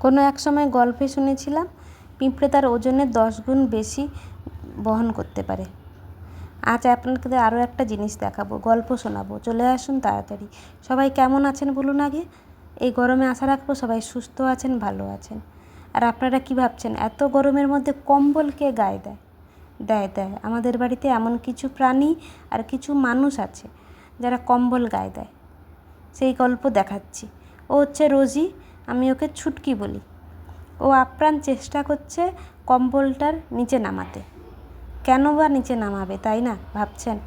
কোনো এক সময় গল্পে শুনেছিলাম, পিঁপড়ে তার ওজনের দশ গুণ বেশি বহন করতে পারে। আজ আপনাদের আরও একটা জিনিস দেখাবো, গল্প শোনাবো। চলে আসুন তাড়াতাড়ি। সবাই কেমন আছেন বলুন আগে? এই গরমে আশা রাখব সবাই সুস্থ আছেন, ভালো আছেন। আর আপনারা কী ভাবছেন, এত গরমের মধ্যে কম্বল কে গায়ে দেয়? দেয় দেয়। আমাদের বাড়িতে এমন কিছু প্রাণী আর কিছু মানুষ আছে যারা কম্বল গায়ে দেয়। সেই গল্প দেখাচ্ছি। ও হচ্ছে রোজি। আমি ওকে ছুটকি বলি। ও আপ্রাণ চেষ্টা করছে কম্বলটার নিচে নামাতে। কেন বা নিচে নামাবে, তাই না? ভাবছেন?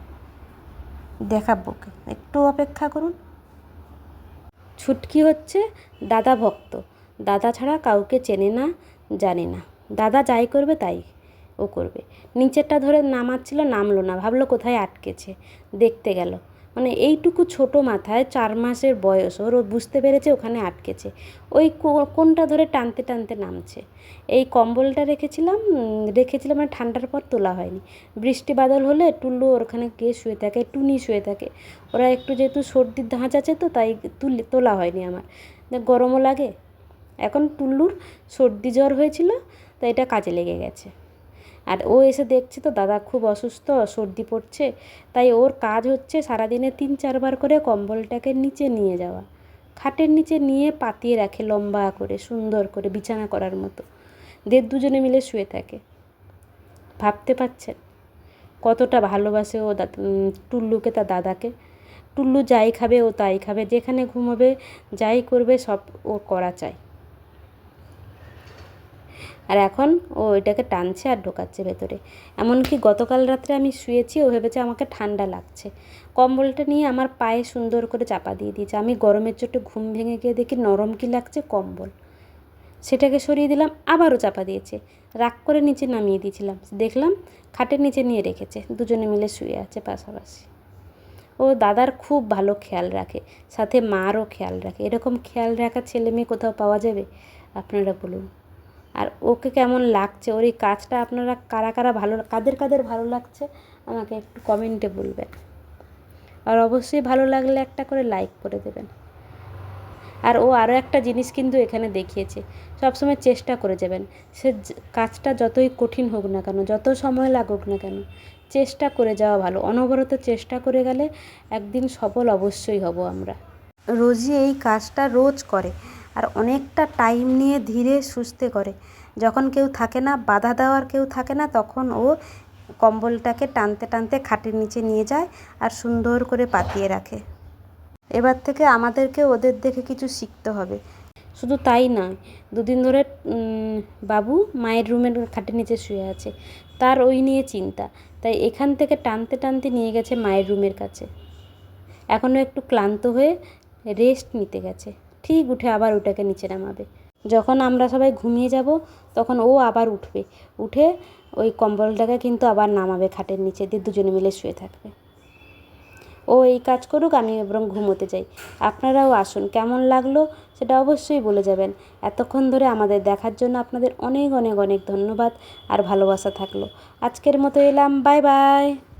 দেখাবো ওকে। একটু অপেক্ষা করুন। ছুটকি হচ্ছে দাদা ভক্ত। দাদা ছাড়া কাউকে চেনে না, জানে না। দাদা যাই করবে, তাই ও করবে। নিচেরটা ধরে নামাচ্ছিল, নামলো না। ভাবলো কোথায় আটকেছে। দেখতে গেল। মানে এইটুকু ছোট মাথায় চার মাসের বয়স, ওর বুঝতে পেরেছে ওখানে আটকেছে। ওই কোনটা ধরে টানতে টানতে নামছে। এই কম্বলটা রেখেছিলাম রেখেছিলাম মানে ঠান্ডার পর তোলা হয়নি। বৃষ্টি বাদল হলে টুল্লু ওখানে গিয়ে শুয়ে থাকে, টুনি শুয়ে থাকে। ওরা একটু যেহেতু সর্দির ধাঁচ আছে তো তাই তুলে, তোলা হয়নি আমার। গরমও লাগে। এখন টুল্লুর সর্দি জ্বর হয়েছিল, তো এটা কাজে লেগে গেছে। আর ও এসে দেখছে তো দাদা খুব অসুস্থ, সর্দি পড়ছে, তাই ওর কাজ হচ্ছে সারাদিনে তিন চারবার করে কম্বলটাকে নিচে নিয়ে যাওয়া। খাটের নিচে নিয়ে পাতিয়ে রাখে লম্বা করে, সুন্দর করে বিছানা করার মতো। দেড় দুজনে মিলে শুয়ে থাকে। ভাবতে পারছেন কতটা ভালোবাসে ও টুল্লুকে তার দাদাকে। টুল্লু যাই খাবে ও তাই খাবে, যেখানে ঘুমোবে, যাই করবে সব ও করা চায়। আর এখন ও এটাকে টানছে আর ঢোকাচ্ছে ভেতরে। এমনকি গতকাল রাত্রে আমি শুয়েছি, ও ভেবেছে আমাকে ঠান্ডা লাগছে। কম্বলটা নিয়ে আমার পায়ে সুন্দর করে চাপা দিয়ে দিয়েছে। আমি গরমের চোটে ঘুম ভেঙে গিয়ে দেখি নরম কি লাগছে কম্বল। সেটাকে সরিয়ে দিলাম, আবারও চাপা দিয়েছে। রাগ করে নিচে নামিয়ে দিয়েছিলাম। দেখলাম খাটের নিচে নিয়ে রেখেছে। দুজনে মিলে শুয়ে আছে পাশাপাশি। ও দাদার খুব ভালো খেয়াল রাখে, সাথে মারও খেয়াল রাখে। এরকম খেয়াল রাখা ছেলে মেয়ে কোথাও পাওয়া যাবে? আপনারা বলুন। আর ওকে কেমন লাগছে? ওর এই কাজটা আপনারা কারা কারা ভালো, কাদের কাদের ভালো লাগছে? আমাকে একটু কমেন্টে বলবেন। আর অবশ্যই ভালো লাগলে একটা করে লাইক করে দেবেন। আর ও আরও একটা জিনিস কিন্তু এখানে দেখিয়েছে। সবসময় চেষ্টা করে যাবেন। সে কাজটা যতই কঠিন হোক না কেন, যত সময় লাগুক না কেন, চেষ্টা করে যাওয়া ভালো। অনবরত চেষ্টা করে গেলে একদিন সফল অবশ্যই হব আমরা। রোজই এই কাজটা রোজ করে। আর অনেকটা টাইম নিয়ে ধীরে সুস্থে করে। যখন কেউ থাকে না, বাধা দেওয়ার কেউ থাকে না, তখন ও কম্বলটাকে টানতে টানতে খাটের নিচে নিয়ে যায় আর সুন্দর করে পাতিয়ে রাখে। এবার থেকে আমাদেরকে ওদের দেখে কিছু শিখতে হবে। শুধু তাই নয়, দুদিন ধরে বাবু মায়ের রুমের খাটের নিচে শুয়ে আছে। তার ওই নিয়ে চিন্তা। তাই এখান থেকে টানতে টানতে নিয়ে গেছে মায়ের রুমের কাছে। এখনও একটু ক্লান্ত হয়ে রেস্ট নিতে গেছে। ঠিক উঠে আবার ওটাকে নিচে নামাবে। যখন আমরা সবাই ঘুমিয়ে যাব, তখন ও আবার উঠবে। উঠে ওই কম্বলটাকে কিন্তু আবার নামাবে খাটের নিচে দিয়ে দুজনে মিলে শুয়ে থাকবে। ও এই কাজ করুক, আমি বরং ঘুমোতে যাই। আপনারাও আসুন, কেমন লাগল সেটা অবশ্যই বলে যাবেন। এতক্ষণ ধরে আমাদের দেখার জন্য আপনাদের অনেক অনেক অনেক ধন্যবাদ আর ভালোবাসা থাকল। আজকের মতো এলাম, বাই বাই।